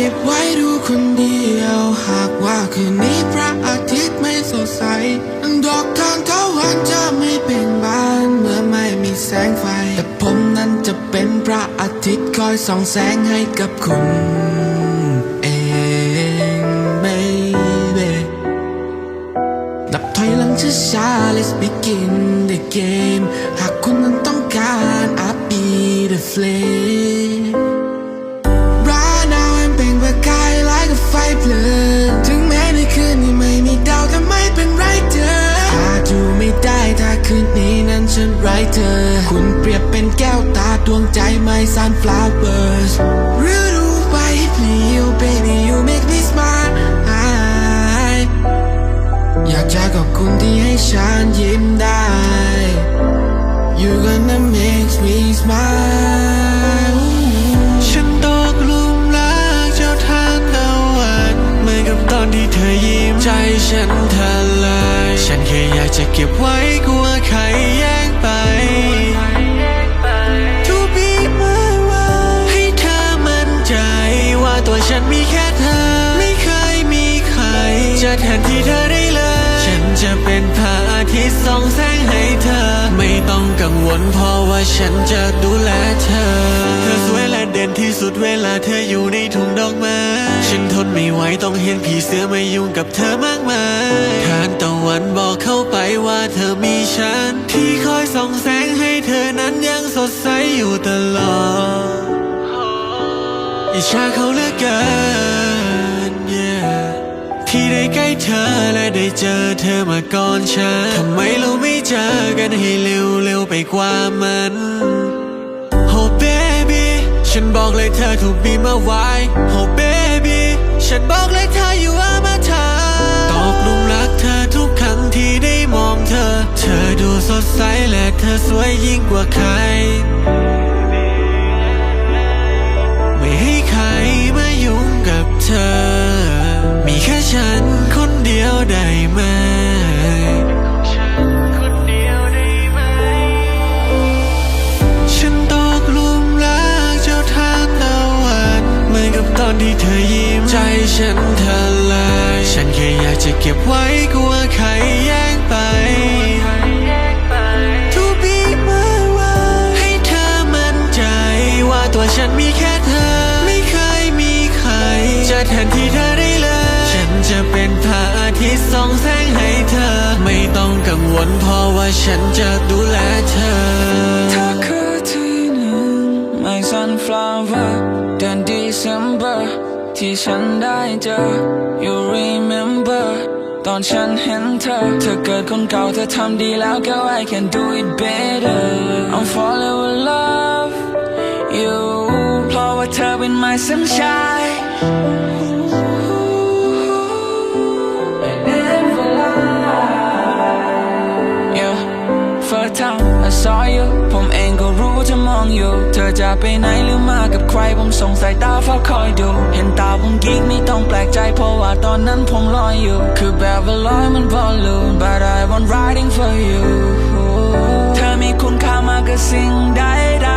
ก็บไว้ดูคนเดียว หากว่าคืนนี้พระอาทิตย์ไม่สดใสดอกทานเท้าวันจะไม่เป็นบานเมื่อไม่มีแสงไฟ แต่ผมนั้นจะเป็นพระอาทิตย์คอยส่องแสงให้กับคุณเอง baby นับถอยหลังช้าๆ let's begin the game หากคุณนั้นต้องการ I'll be the flame เธอ คุณเปรียบเป็นแก้วตาดวงใจไม่ sunflowers ฤดูใบปลิว baby you make me smile อยากจะขอบคุณที่ให้ฉันยิ้มได้ You gonna make me smile ฉันตกหลุมรักเจ้าทานตะวันเหมือนกับตอนที่เธอยิ้มใจฉันทลายฉันแค่อยากจะเก็บไว้ ทนที่เธอได้เลย ฉันจะเป็นพระอาทิตย์ส่องแสงให้เธอ ไม่ต้องกังวลเพราะว่าฉันจะดูแลเธอ เธอสวยและเด่นที่สุดเวลาเธออยู่ในทุ่งดอกไม้ ฉันทนไม่ไหวต้องเห็นผีเสื้อมายุ่งกับเธอมากมายทานตะวันบอกเข้าไปว่าเธอมีฉัน ที่คอยส่องแสงให้เธอนั้นยังสดใสอยู่ตลอดอิจฉาเขาเหลือเกิน yeah ที่ ได้ใกล้เธอและได้เจอเธอมาก่อนฉันทำไมเราไม่เจอกันให้เร็วเร็วๆไปกว่ามัน Oh baby ฉันบอกเลยเธอถูกบีมาไว้ Oh baby ฉันบอกเลยเธออยู่อามาเธอตกหลุมรักเธอทุกครั้งที่ได้มองเธอ เธอดูสดใสและเธอสวยยิ่งกว่าใคร ไม่ให้ใครมายุ่งกับเธอ มีแค่ฉันคนเดียวได้ไหมฉันตกหลุมรักเจ้าทานตะวันเหมือนกับตอนที่เธอยิ้มใจฉันเธอลายฉันแค่อยากจะเก็บไว้กลัวใครแย่ง ฉันจะดูแลเธอเธอคือที่หนึ่งไม่ sunflower เดือน December ที่ฉันได้เจอ you remember ตอนฉันเห็นเธอ เธอเกิดคนเก่าเธอทำดีแล้ว girl I can do it better I'm falling in love you เพราะว่าเธอเป็น my sunshine เธอจะไปไหนหรือมากับใครผมส่งสายตาเฝ้าคอยดู เห็นตาผมกิ๊กไม่ต้องแปลกใจเพราะว่าตอนนั้นผมรออยู่ คือแบบว่าลอยมันบอลลูน but I want riding for you เธอมีคุณค่ามากกว่าสิ่งใดใด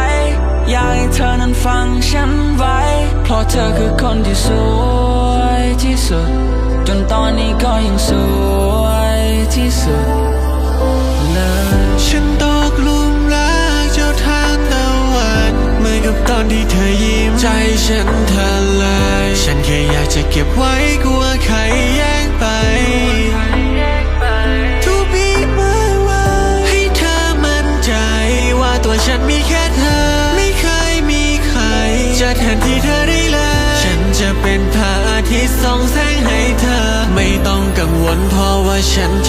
อยากให้เธอนั้นฟังฉันไว้ เพราะเธอคือคนที่สวยที่สุด จนตอนนี้ก็ยังสวย อนที่เธอยิ้มใจฉันทลายฉันแค่อยากจะเก็บไว้กลัวใครแย่งไป To be my wife ให้เธอมั่นใจว่าตัวฉันมีแค่เธอ ไม่เคยมีใคร จะแทนที่เธอได้เลย ฉันจะเป็นพระอาทิตย์ส่องแสงให้เธอ ไม่ต้องกังวลเพราะว่าฉันจะ